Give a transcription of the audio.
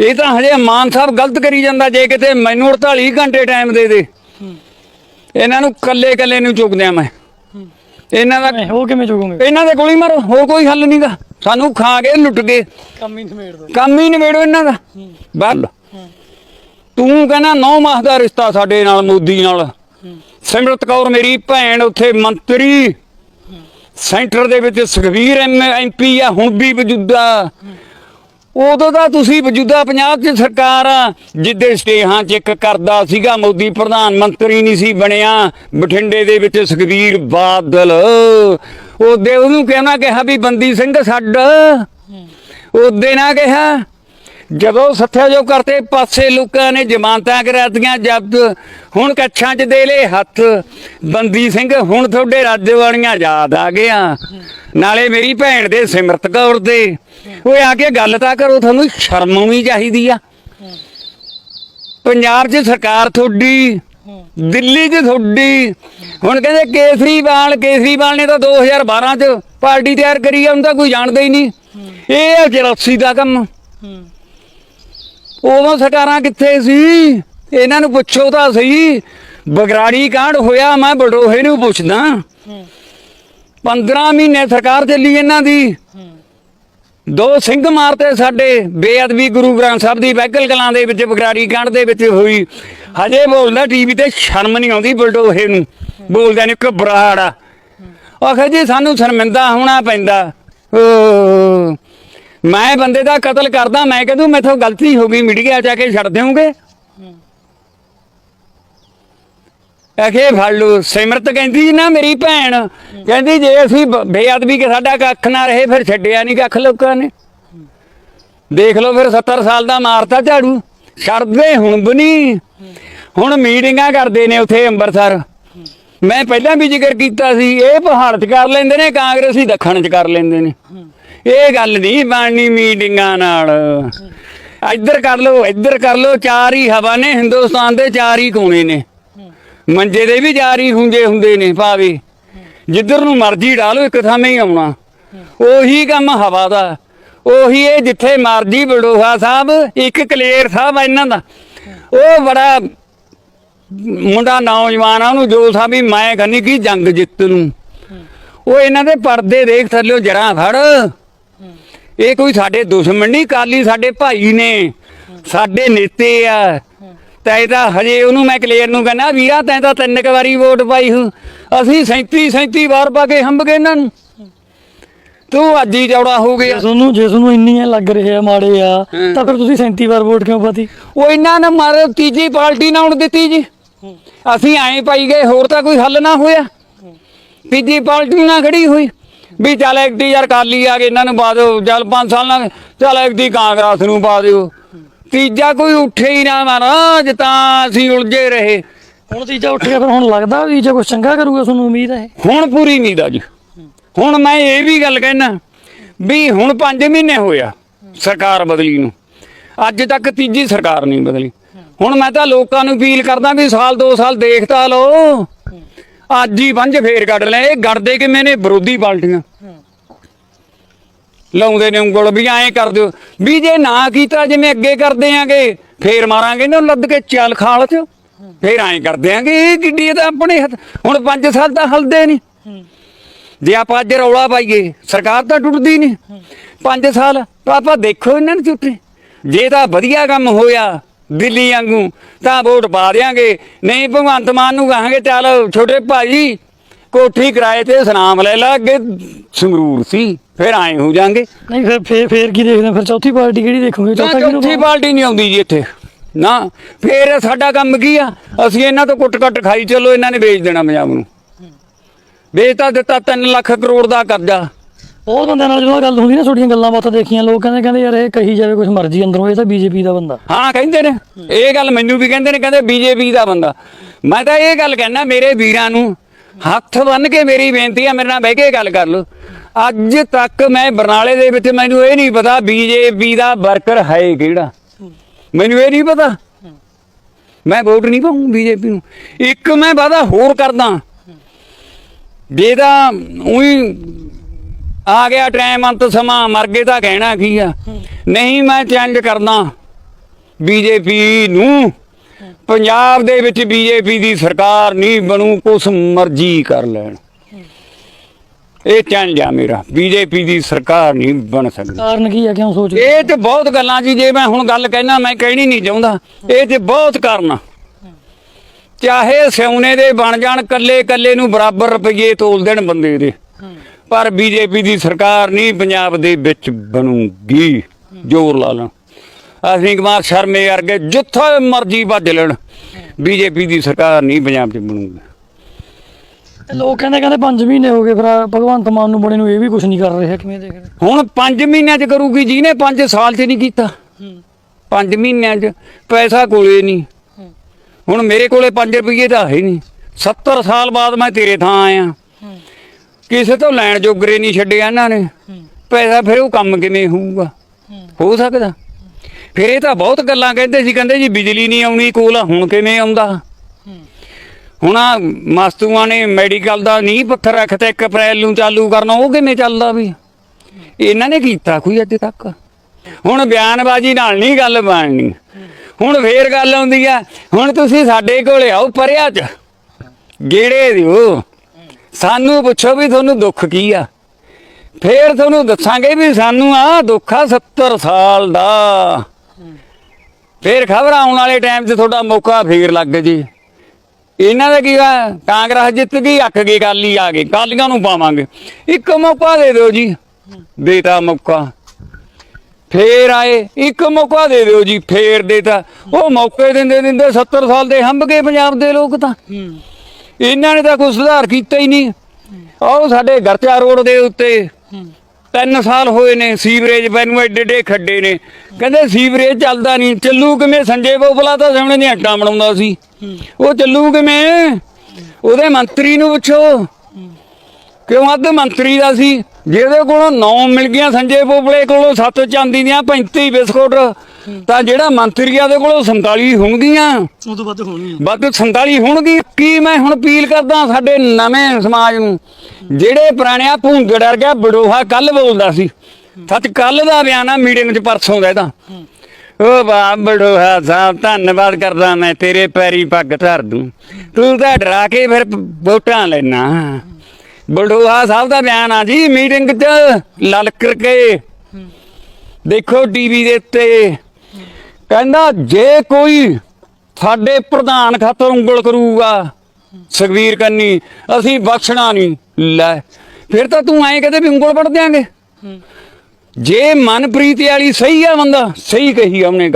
ਇਹ ਤਾਂ ਹਜੇ ਮਾਨ ਸਾਹਿਬ ਗਲਤ ਕਰੀ ਜਾਂਦਾ ਜੇ ਕਿਤੇ ਮੈਨੂੰ 48 ਘੰਟੇ ਟਾਈਮ ਦੇ ਦੇ। ਇਹਨਾਂ ਨੂੰ ਕੱਲੇ ਕੱਲੇ ਨੂੰ ਚੁੱਕਦਿਆਂ ਮੈਂ। ਇਹਨਾਂ ਦਾ ਉਹ ਕਿਵੇਂ ਚੁਗੋਗੇ ਇਹਨਾਂ ਦੇ ਗੋਲੀ ਮਾਰੋ ਹੋਰ ਕੋਈ ਹੱਲ ਨਹੀਂਗਾ ਸਾਨੂੰ ਖਾ ਕੇ ਲੁੱਟ ਕੇ। ਕੰਮ ਹੀ ਨਿਮੇੜ ਦੋ। ਕੰਮ ਹੀ ਨਿਬੇੜੋ ਇਹਨਾਂ ਦਾ। ਬੱਲ ਤੂੰ ਕਹਿੰਦਾ ਨੌ ਮਾਸ ਦਾ ਰਿਸ਼ਤਾ ਸਾਡੇ ਨਾਲ ਮੋਦੀ ਨਾਲ। ਸਿਮਰਤ ਕੌਰ ਮੇਰੀ ਭੈਣ ਉੱਥੇ ਮੰਤਰੀ। ਸੈਂਟਰ ਦੇ ਵਿੱਚ ਸੁਖਵੀਰ ਐਮਪੀ ਆ ਹੁਣ ਵੀ ਮੌਜੂਦਾ। ਉਦੋਂ ਦਾ ਤੁਸੀਂ ਮੌਜੂਦਾ ਪੰਜਾਬ 'ਚ ਸਰਕਾਰ ਆ ਜਿੱਦੇ ਸਟੇਹਾਂ ਚੈੱਕ ਕਰਦਾ ਸੀਗਾ ਮੋਦੀ ਪ੍ਰਧਾਨ ਮੰਤਰੀ ਨਹੀਂ ਸੀ ਬਣਿਆ ਬਠਿੰਡੇ ਦੇ ਵਿੱਚ ਸੁਖਵੀਰ ਬਾਦਲ। ਉਹਦੇ ਉਹਨੂੰ ਕਹਿਣਾ ਕਿਹਾ ਵੀ ਬੰਦੀ ਸਿੰਘ ਛੱਡ। ਉਹਦੇ ਨਾ ਕਿਹਾ ਜਦੋਂ ਸੱਥਿਆਯੋਗ ਕਰਤੇ ਪਾਸੇ ਲੋਕਾਂ ਨੇ ਜ਼ਮਾਨਤਾਂ ਕਰਾਤੀਆਂ, ਜਦ ਹੁਣ ਕੱਛਾਂ 'ਚ ਦੇ ਲੇ ਹੱਥ, ਬੰਦੀ ਸਿੰਘ ਹੁਣ ਤੁਹਾਡੇ ਰੱਜ ਵਾਲੀਆਂ ਯਾਦ ਆ ਗਿਆ ਨਾਲੇ ਮੇਰੀ ਭੈਣ ਦੇ ਸਿਮਰਤ ਕੌਰ ਦੇ। ਓਏ ਆ ਕੇ ਗੱਲ ਤਾਂ ਕਰੋ, ਤੁਹਾਨੂੰ ਸ਼ਰਮ ਵੀ ਚਾਹੀਦੀ ਆ। ਪੰਜਾਬ 'ਚ ਸਰਕਾਰ ਤੁਹਾਡੀ, ਦਿੱਲੀ 'ਚ ਤੁਹਾਡੀ, ਹੁਣ ਕਹਿੰਦੇ ਕੇਸਰੀਵਾਲ ਕੇਸਰੀਵਾਲ ਨੇ ਤਾਂ 2012 'ਚ ਪਾਰਟੀ ਤਿਆਰ ਕਰੀ ਆ, ਉਹਨੂੰ ਤਾਂ ਕੋਈ ਜਾਣਦਾ ਹੀ ਨਹੀਂ। ਇਹ ਆ 84 ਦਾ ਕੰਮ। ਉਦੋਂ ਸਰਕਾਰਾਂ ਕਿੱਥੇ ਸੀ? ਇਹਨਾਂ ਨੂੰ ਪੁੱਛੋ ਤਾਂ ਸਹੀ। ਬਗਰਾੜੀ ਕਾਂਡ ਹੋਇਆ, ਮੈਂ ਬਲਡੋਹੇ ਨੂੰ ਪੁੱਛਦਾ। 15 ਮਹੀਨੇ ਸਰਕਾਰ ਚੱਲੀ ਇਹਨਾਂ ਦੀ। ਦੋ ਸਿੰਘ ਮਾਰਤੇ ਸਾਡੇ, ਬੇਅਦਬੀ ਗੁਰੂ ਗ੍ਰੰਥ ਸਾਹਿਬ ਦੀ ਬੈਗਲ ਕਲਾਂ ਦੇ ਵਿੱਚ, ਬਗਰਾੜੀ ਕਾਂਡ ਦੇ ਵਿੱਚ ਹੋਈ। ਹਜੇ ਬੋਲਦਾ ਟੀਵੀ ਤੇ ਸ਼ਰਮ ਨਹੀਂ ਆਉਂਦੀ ਬਲਡੋਹੇ ਨੂੰ। ਬੋਲਦਾ ਨਹੀਂ ਘਬਰਾਹਟ ਆ। ਆਖੇ ਜੀ, ਸਾਨੂੰ ਸ਼ਰਮਿੰਦਾ ਹੋਣਾ ਪੈਂਦਾ। ਮੈਂ ਬੰਦੇ ਦਾ ਕਤਲ ਕਰਦਾ, ਮੈਂ ਕਹਦੂ, ਮੈਥੋਂ ਗਲਤੀ ਹੋ ਗਈ, ਮੀਡੀਆ ਚ ਆ ਕੇ ਛੱਡ ਦਿਓਗੇ? ਅਖੇ ਫੜ ਲਓ, ਸਿਮਰਤ ਕਹਿੰਦੀ ਨਾ ਮੇਰੀ ਭੈਣ, ਕਹਿੰਦੀ ਜੇ ਅਸੀਂ ਬੇਅਦਬੀ ਕੇ ਸਾਡਾ ਕੱਖ ਨਾ ਰਹੇ, ਫਿਰ ਛੱਡਿਆ ਨਹੀਂ ਕੱਖ ਲੋਕਾਂ ਨੇ। ਦੇਖ ਲਓ ਫਿਰ 70 ਸਾਲ ਦਾ ਮਾਰਤਾ ਝਾੜੂ, ਛੱਡਦੇ ਹੁਣ ਵੀ ਨਹੀਂ ਹੁਣ ਮੀਟਿੰਗਾਂ ਕਰਦੇ ਨੇ ਉੱਥੇ ਅੰਮ੍ਰਿਤਸਰ ਮੈਂ ਪਹਿਲਾਂ ਵੀ ਜ਼ਿਕਰ ਕੀਤਾ ਸੀ, ਇਹ ਪਹਾੜ 'ਚ ਕਰ ਲੈਂਦੇ ਨੇ, ਕਾਂਗਰਸੀ ਦੱਖਣ 'ਚ ਕਰ ਲੈਂਦੇ ਨੇ। ਇਹ ਗੱਲ ਨਹੀਂ ਬਣਨੀ ਮੀਟਿੰਗਾਂ ਨਾਲ। ਇੱਧਰ ਕਰ ਲਓ, ਇੱਧਰ ਕਰ ਲਓ, ਚਾਰ ਹੀ ਹਵਾ ਨੇ, ਹਿੰਦੁਸਤਾਨ ਦੇ ਚਾਰ ਹੀ ਕੋਨੇ ਨੇ। ਮੰਜੇ ਦੇ ਵੀ ਚਾਰ ਹੀ ਹੁੰਦੇ ਹੁੰਦੇ ਨੇ ਭਾਵੇਂ। ਜਿੱਧਰ ਨੂੰ ਮਰਜ਼ੀ ਡਾਲੋ ਇੱਕ ਥਾਂ ਹੀ ਆਉਣਾ। ਉਹੀ ਕੰਮ ਹਵਾ ਦਾ। ਉਹੀ ਇਹ ਜਿੱਥੇ ਮਰਜ਼ੀ ਬੜੋਹਾ ਸਾਹਿਬ, ਇੱਕ ਕਲੇਰ ਸਾਹਿਬ ਇਹਨਾਂ ਦਾ। ਉਹ ਬੜਾ ਮੁੰਡਾ ਨੌਜਵਾਨ ਆ, ਉਹਨੂੰ ਜੋ ਸਾ ਵੀ ਮੈਂ ਕਹਿੰਦੀ ਕੀ ਜੰਗ ਜਿੱਤ ਨੂੰ। ਉਹ ਇਹਨਾਂ ਦੇ ਪਰਦੇ ਦੇਖ ਥੱਲਿਓ ਜਰਾ ਫੜ ਇਹ ਕੋਈ ਸਾਡੇ ਦੁਸ਼ਮਣ ਨਹੀਂ ਕਾਲੀ ਸਾਡੇ ਭਾਈ ਨੇ ਸਾਡੇ ਨੇਤੇ ਆ। ਤੈ ਤਾਂ ਹਜੇ ਉਹਨੂੰ ਮੈਂ ਕਲੀਅਰ ਨੂੰ ਕਹਿੰਦਾ ਵੀਰਾ ਤੈਂ ਤਾਂ ਤਿੰਨ ਕੁ ਵਾਰੀ ਵੋਟ ਪਾਈ ਹੂੰ। ਅਸੀਂ 37 37 ਵਾਰ ਪਾ ਕੇ ਹੰਬ ਗਏ ਇਹਨਾਂ ਨੂੰ। ਤੂੰ ਅੱਜ ਹੀ ਚੌੜਾ ਹੋ ਗਿਆ। ਜੇ ਤੁਹਾਨੂੰ ਜੇ ਤੁਹਾਨੂੰ ਇੰਨੀ ਐ ਲੱਗ ਰਿਹਾ ਮਾੜੇ ਆ ਤਾਂ ਫਿਰ ਤੁਸੀਂ 37 ਵਾਰ ਵੋਟ ਕਿਉਂ ਪਾਤੀ? ਉਹ ਇਹਨਾਂ ਨੇ ਮਾਰੇ ਤੀਜੀ ਪਾਰਟੀ ਨਾ ਹੁਣ ਦਿੱਤੀ ਜੀ। ਅਸੀਂ ਐਂ ਪਾਈ ਗਏ ਹੋਰ ਤਾਂ ਕੋਈ ਹੱਲ ਨਾ ਹੋਇਆ। ਤੀਜੀ ਪਾਰਟੀ ਨਾ ਖੜੀ ਹੋਈ। ਵੀ ਚੱਲ ਇੱਕ ਦੀ ਯਾਰ ਕਾਲੀ ਆ ਗਏ ਇਹਨਾਂ ਨੂੰ ਦਿਓ ਚੱਲ 5 ਸਾਲ ਨਾਲ ਚੱਲ ਇੱਕ ਦੀ ਕਾਂਗਰਸ ਨੂੰ ਪਾ ਦਿਓ। ਤੀਜਾ ਕੋਈ ਉੱਠੇ ਹੀ ਨਾ ਮਹਾਰਾਜ ਤਾਂ ਅਸੀਂ ਉਲਝੇ ਰਹੇ। ਹੁਣ ਤੀਜਾ ਉੱਠ ਗਿਆ ਫਿਰ ਹੁਣ ਲੱਗਦਾ ਵੀ ਜੇ ਕੁਝ ਚੰਗਾ ਕਰੂਗਾ ਤੁਹਾਨੂੰ ਉਮੀਦ ਹੈ? ਹੁਣ ਪੂਰੀ ਨੀਂਦ ਆ ਜੀ। ਹੁਣ ਮੈਂ ਇਹ ਵੀ ਗੱਲ ਕਹਿਣਾ ਵੀ ਹੁਣ 5 ਮਹੀਨੇ ਹੋਇਆ ਸਰਕਾਰ ਬਦਲੀ ਨੂੰ। ਅੱਜ ਤੱਕ ਤੀਜੀ ਸਰਕਾਰ ਨਹੀਂ ਬਦਲੀ। ਹੁਣ ਮੈਂ ਤਾਂ ਲੋਕਾਂ ਨੂੰ ਅਪੀਲ ਕਰਦਾ ਵੀ ਸਾਲ 2 ਸਾਲ ਦੇਖਤਾ ਲਓ। ਅੱਜ ਹੀ ਪੰਜ ਫੇਰ ਕੱਢ ਲੈ, ਇਹ ਗੜਦੇ ਕਿਵੇਂ ਨੇ? ਵਿਰੋਧੀ ਪਾਰਟੀਆਂ। ਲਾਉਂਦੇ ਨੇ ਉਂਗਲ ਵੀ ਐਂ ਕਰ ਦਿਓ। ਵੀ ਜੇ ਨਾ ਕੀਤਾ ਜਿਵੇਂ ਅੱਗੇ ਕਰਦੇ ਆਂਗੇ ਫੇਰ ਮਾਰਾਂਗੇ ਨਾ ਲੱਦ ਕੇ ਚੱਲ ਖਾਲ ਚ। ਫੇਰ ਐਂ ਕਰ ਦਿਆਂਗੇ, ਇਹ ਕਿੱਡੀ ਤਾਂ ਆਪਣੇ ਹੱਥ, ਹੁਣ 5 ਸਾਲ ਤਾਂ ਹਲਦੇ ਨਹੀਂ। ਜੇ ਆਪਾਂ ਅੱਜ ਰੌਲਾ ਪਾਈਏ, ਸਰਕਾਰ ਤਾਂ ਟੁੱਟਦੀ ਨਹੀਂ। 5 ਸਾਲ, ਤਾਂ ਆਪਾਂ ਦੇਖੋ ਇਹਨਾਂ ਨੂੰ ਚੁੱਟੇ ਜੇ ਤਾਂ ਵਧੀਆ ਕੰਮ ਹੋਇਆ ਦਿੱਲੀ ਵਾਂਗੂ ਤਾਂ ਵੋਟ ਪਾ ਦਿਆਂਗੇ। ਨਹੀਂ ਭਗਵੰਤ ਮਾਨ ਨੂੰ ਕਹਾਂਗੇ ਚੱਲ ਛੋਟੇ ਭਾਈ ਕੋਠੀ ਕਿਰਾਏ ਤੇ ਸਨਾਮ ਲੈ ਲਾ ਅੱਗੇ ਸੰਗਰੂਰ ਸੀ ਫਿਰ ਆਏ ਹੋ ਜਾਾਂਗੇ। ਨਹੀਂ ਫਿਰ ਫੇਰ ਫੇਰ ਕੀ ਦੇਖਦੇ? ਫਿਰ ਚੌਥੀ ਪਾਰਟੀ ਕਿਹੜੀ ਦੇਖੋਗੇ? ਚੌਥਾ ਕਿਹਨੂੰ ਚੌਥੀ ਪਾਰਟੀ ਨਹੀਂ ਆਉਂਦੀ ਜੀ ਇੱਥੇ। ਨਾ ਫੇਰ ਸਾਡਾ ਕੰਮ ਕੀ ਆ? ਅਸੀਂ ਇਹਨਾਂ ਤੋਂ ਕੁੱਟ-ਕੱਟ ਖਾਈ ਚੱਲੋ ਇਹਨਾਂ ਨੇ ਵੇਚ ਦੇਣਾ ਪੰਜਾਬ ਨੂੰ। ਵੇਚਤਾ ਦਿੱਤਾ 3 ਲੱਖ ਕਰੋੜ ਦਾ ਕਰਜ਼ਾ। ਉਹ ਬੰਦਿਆਂ ਨਾਲ ਜਦੋਂ ਗੱਲ ਹੁੰਦੀ ਨਾ ਛੋਟੀਆਂ ਗੱਲਾਂ ਬਾਤਾਂ ਦੇਖੀਆਂ, ਲੋਕ ਕਹਿੰਦੇ ਕਹਿੰਦੇ ਯਾਰ ਇਹ ਕਹੀ ਜਾਵੇ ਕੁਝ ਮਰਜ਼ੀ, ਅੰਦਰੋਂ ਇਹ ਤਾਂ ਬੀਜੇਪੀ ਦਾ ਬੰਦਾ। ਹਾਂ, ਕਹਿੰਦੇ ਨੇ। ਇਹ ਗੱਲ ਮੈਨੂੰ ਵੀ ਕਹਿੰਦੇ ਨੇ, ਕਹਿੰਦੇ ਬੀਜੇਪੀ ਦਾ ਬੰਦਾ। ਮੈਂ ਤਾਂ ਇਹ ਗੱਲ ਕਹਿਣਾ ਮੇਰੇ ਵੀਰਾਂ ਨੂੰ ਹੱਥ ਬੰਨ ਕੇ ਮੇਰੀ ਬੇਨਤੀ ਆ, ਮੇਰੇ ਨਾਲ ਬਹਿ ਕੇ ਗੱਲ ਕਰ ਲਓ। ਅੱਜ ਤੱਕ ਮੈਂ ਬਰਨਾਲੇ ਦੇ ਵਿੱਚ, ਮੈਨੂੰ ਇਹ ਨਹੀਂ ਪਤਾ ਬੀਜੇਪੀ ਦਾ ਵਰਕਰ ਹੈ ਕਿਹੜਾ। ਮੈਨੂੰ ਇਹ ਨਹੀਂ ਪਤਾ। ਮੈਂ ਵੋਟ ਨਹੀਂ ਪਾਉਂ ਬੀਜੇਪੀ ਨੂੰ। ਇੱਕ ਮੈਂ ਵਾਦਾ ਹੋਰ ਕਰਦਾ। ਜੇ ਤਾਂ ਉਹੀ ਆ ਗਿਆ ਟਾਈਮ ਅੰਤ ਸਮਾਂ ਮਰ ਗਏ ਤਾਂ ਕਹਿਣਾ ਕੀ ਆ? ਨਹੀਂ ਮੈਂ ਚੈਲੰਜ ਕਰਦਾ ਬੀਜੇਪੀ ਨੂੰ। ਪੰਜਾਬ ਦੇ ਵਿੱਚ ਬੀਜੇਪੀ ਦੀ ਸਰਕਾਰ ਨਹੀਂ ਬਣੂ ਕੁਛ ਮਰਜ਼ੀ ਕਰ ਲੈਣ। ਇਹ ਚੈਲੰਜ ਆ ਮੇਰਾ। ਬੀਜੇਪੀ ਦੀ ਸਰਕਾਰ ਨਹੀਂ ਬਣ ਸਕਦੀ। ਕਾਰਨ ਕੀ ਹੈ ਕਿਉਂ ਸੋਚ ਇਹ ਤੇ ਬਹੁਤ ਗੱਲਾਂ ਜੀ ਜੇ ਮੈਂ ਹੁਣ ਗੱਲ ਕਹਿਣਾ ਮੈਂ ਕਹਿਣੀ ਨਹੀਂ ਚਾਹੁੰਦਾ। ਇਹ ਤੇ ਬਹੁਤ ਕਾਰਨ ਆ। ਚਾਹੇ ਸਿਉਨੇ ਦੇ ਬਣ ਜਾਣ ਕੱਲੇ ਕੱਲੇ ਨੂੰ ਬਰਾਬਰ ਰੁਪਏ ਤੋਲ ਦੇਣ ਬੰਦੇ ਦੇ। ਪਰ ਬੀਜੇਪੀ ਦੀ ਸਰਕਾਰ ਨਹੀਂ ਪੰਜਾਬ ਦੇ ਵਿੱਚ ਬਣੂਗੀ। ਜ਼ੋਰ ਲਾ ਲੈਣ ਅਸ਼ਵਨੀ ਕੁਮਾਰ ਸ਼ਰਮੇ ਵਰਗੇ ਜਿੱਥੇ ਮਰਜ਼ੀ ਭੱਜ ਲੈਣ ਬੀਜੇਪੀ ਦੀ ਸਰਕਾਰ ਨਹੀਂ ਪੰਜਾਬ 'ਚ ਬਣੂਗੀ। ਲੋਕ ਕਹਿੰਦੇ ਕਹਿੰਦੇ 5 ਮਹੀਨੇ ਹੋ ਗਏ ਫਿਰ ਭਗਵੰਤ ਮਾਨ ਨੂੰ ਬਣੇ ਨੂੰ ਇਹ ਵੀ ਕੁਝ ਨਹੀਂ ਕਰ ਰਿਹਾ ਕਿਵੇਂ ਦੇਖ ਰਹੇ? ਹੁਣ 5 ਮਹੀਨਿਆਂ 'ਚ ਕਰੂਗੀ ਜਿਹਨੇ 5 ਸਾਲ 'ਚ ਨਹੀਂ ਕੀਤਾ। ਹੂੰ। 5 ਮਹੀਨਿਆਂ 'ਚ ਪੈਸਾ ਕੋਲੇ ਨਹੀਂ। ਹੁਣ ਮੇਰੇ ਕੋਲੇ 5 ਰੁਪਏ ਤਾਂ ਹੈ ਨਹੀਂ। 70 ਸਾਲ ਬਾਅਦ ਮੈਂ ਤੇਰੇ ਥਾਂ ਆਇਆ। ਕਿਸੇ ਤੋਂ ਲੈਣ ਜੋਗਰੇ ਨਹੀਂ ਛੱਡਿਆ ਇਹਨਾਂ ਨੇ। ਪੈਸਾ ਫਿਰ ਉਹ ਕੰਮ ਕਿਵੇਂ ਹੋਊਗਾ? ਹੂੰ। ਸਕਦਾ। ਫਿਰ ਇਹ ਤਾਂ ਬਹੁਤ ਗੱਲਾਂ ਕਹਿੰਦੇ ਸੀ ਕਹਿੰਦੇ ਜੀ ਬਿਜਲੀ ਨਹੀਂ ਆਉਣੀ ਕੋਲ ਹੁਣ ਕਿਵੇਂ ਆਉਂਦਾ? ਹੁਣ ਆਹ ਮਾਸਟੂਆਂ ਨੇ ਮੈਡੀਕਲ ਦਾ ਨਹੀਂ ਪੱਥਰ ਰੱਖਤਾ 1 ਅਪ੍ਰੈਲ ਨੂੰ ਚਾਲੂ ਕਰਨਾ ਉਹ ਕਿਵੇਂ ਚੱਲਦਾ ਵੀ? ਇਹਨਾਂ ਨੇ ਕੀਤਾ ਕੋਈ ਅੱਜ ਤੱਕ? ਹੁਣ ਬਿਆਨਬਾਜ਼ੀ ਨਾਲ ਨਹੀਂ ਗੱਲ ਬਣਨੀ। ਹੁਣ ਫੇਰ ਗੱਲ ਆਉਂਦੀ ਆ ਹੁਣ ਤੁਸੀਂ ਸਾਡੇ ਕੋਲੇ ਆਓ ਪਰਿਆ ਚ। ਗੇੜੇ ਦਿਓ। ਸਾਨੂੰ ਪੁੱਛੋ ਵੀ ਤੁਹਾਨੂੰ ਦੁੱਖ ਕੀ ਆ? ਫੇਰ ਤੁਹਾਨੂੰ ਦੱਸਾਂਗੇ ਵੀ ਸਾਨੂੰ ਆ ਦੁੱਖ ਆ 70 ਸਾਲ ਦਾ। ਫੇਰ ਖਬਰ ਆਉਣ ਵਾਲੇ ਟਾਈਮ 'ਚ ਤੁਹਾਡਾ ਮੌਕਾ ਫੇਰ ਲੱਗ ਜੀ। ਇਹਨਾਂ ਦਾ ਕੀ ਆ? ਕਾਂਗਰਸ ਜਿੱਤ ਗਈ, ਅੱਕ ਗਈ ਕਾਲੀ ਆ ਗਏ। ਕਾਲੀਆਂ ਨੂੰ ਪਾਵਾਂਗੇ। ਇੱਕ ਮੌਕਾ ਦੇ ਦਿਓ ਜੀ। ਦੇਤਾ ਮੌਕਾ। ਫੇਰ ਆਏ, ਇੱਕ ਮੌਕਾ ਦੇ ਦਿਓ ਜੀ। ਫੇਰ ਦੇਤਾ। ਉਹ ਮੌਕੇ ਦਿੰਦੇ ਦਿੰਦੇ 70 ਸਾਲ ਦੇ ਹੰਭ ਗਏ ਪੰਜਾਬ ਦੇ ਲੋਕ ਤਾਂ। ਇਹਨਾਂ ਨੇ ਤਾਂ ਕੋਈ ਸੁਧਾਰ ਕੀਤਾ ਹੀ ਨਹੀਂ। ਆਹ ਸਾਡੇ ਗਰਚਾ ਰੋਡ ਦੇ ਉੱਤੇ ਤਿੰਨ ਸਾਲ ਹੋਏ ਨੇ, ਸੀਵਰੇਜ ਪੈਨੂੰ ਐਡੇ ਐਡੇ ਖੱਡੇ ਨੇ। ਕਹਿੰਦੇ ਸੀਵਰੇਜ ਚੱਲਦਾ ਨਹੀਂ, ਚੱਲੂ ਕਿਵੇਂ? ਸੰਜੇ ਬੋਬਲਾ ਤਾਂ ਸਾਹਮਣੇ ਦੀਆਂ ਅੱਟਾਂ ਬਣਾਉਂਦਾ ਸੀ। ਉਹ ਚੱਲੂ ਕਿਵੇਂ? ਉਹਦੇ ਮੰਤਰੀ ਨੂੰ ਪੁੱਛੋ। ਕਿਉਂ ਅੱਧ ਮੰਤਰੀ ਦਾ ਸੀ? ਜਿਹਦੇ ਕੋਲੋਂ 9 ਮਿਲ ਗਈਆਂ ਸੰਜੇ ਬੋਬਲੇ ਕੋਲੋਂ 7 ਚਾਂਦੀ ਦੀਆਂ 35 ਬਿਸਕੁਟ। ਤਾਂ ਜਿਹੜਾ ਮੰਤਰੀ ਆ ਦੇ ਕੋਲੋਂ 47 ਹੋਣਗੀਆਂ। ਉਹ ਤੋਂ ਵੱਧ ਹੋਣੀ ਵੱਧ 47 ਹੋਣਗੀ ਕੀ ਮੈਂ ਹੁਣ ਅਪੀਲ ਕਰਦਾ ਸਾਡੇ ਨਵੇਂ ਸਮਾਜ ਨੂੰ ਜਿਹੜੇ ਪੁਰਾਣਿਆ ਭੂੰਗੜ ਡਰ ਗਿਆ ਬੜੋਹਾ ਕੱਲ ਬੋਲਦਾ ਸੀ। ਸੱਚ ਕੱਲ ਦਾ ਬਿਆਨ ਆ ਮੀਟਿੰਗ 'ਚ ਪਰਸੋਂ ਦਾ ਇਹਦਾ ਓ ਬਾ ਬੜੋਹਾ ਸਾਹਿਬ ਧੰਨਵਾਦ ਕਰਦਾ ਮੈਂ ਤੇਰੇ ਪੈਰੀ ਪੱਗ ਧਰ ਦੂੰ। ਤੂੰ ਤਾਂ ਡਰਾ ਕੇ ਫਿਰ ਵੋਟਾਂ ਲੈਣਾ ਬੜੋਹਾ ਸਾਹਿਬ ਦਾ ਬਿਆਨ ਆ ਜੀ ਮੀਟਿੰਗ 'ਚ ਲਲਕਰ ਕੇ। ਦੇਖੋ ਟੀਵੀ ਦੇ ਉੱਤੇ। ਕਹਿੰਦਾ ਜੇ ਕੋਈ ਸਾਡੇ ਪ੍ਰਧਾਨ ਖਾਤਰ ਉਂਗਲ ਕਰੂਗਾ ਸੁਖਵੀਰ ਕੰਨੀ ਅਸੀਂ ਬਖਸ਼ਣਾ ਨਹੀਂ। ਲੈ ਫਿਰ ਤਾਂ ਤੂੰ ਐਂ ਕਹਦੇ ਵੀ ਉਂਗਲ ਵੜ ਦਿਆਂਗੇ। ਜੇ ਮਨਪ੍ਰੀਤ ਵਾਲੀ ਸਹੀ ਆ ਬੰਦਾ ਸਹੀ ਕਹੀ ਆ ਉਹਨੇ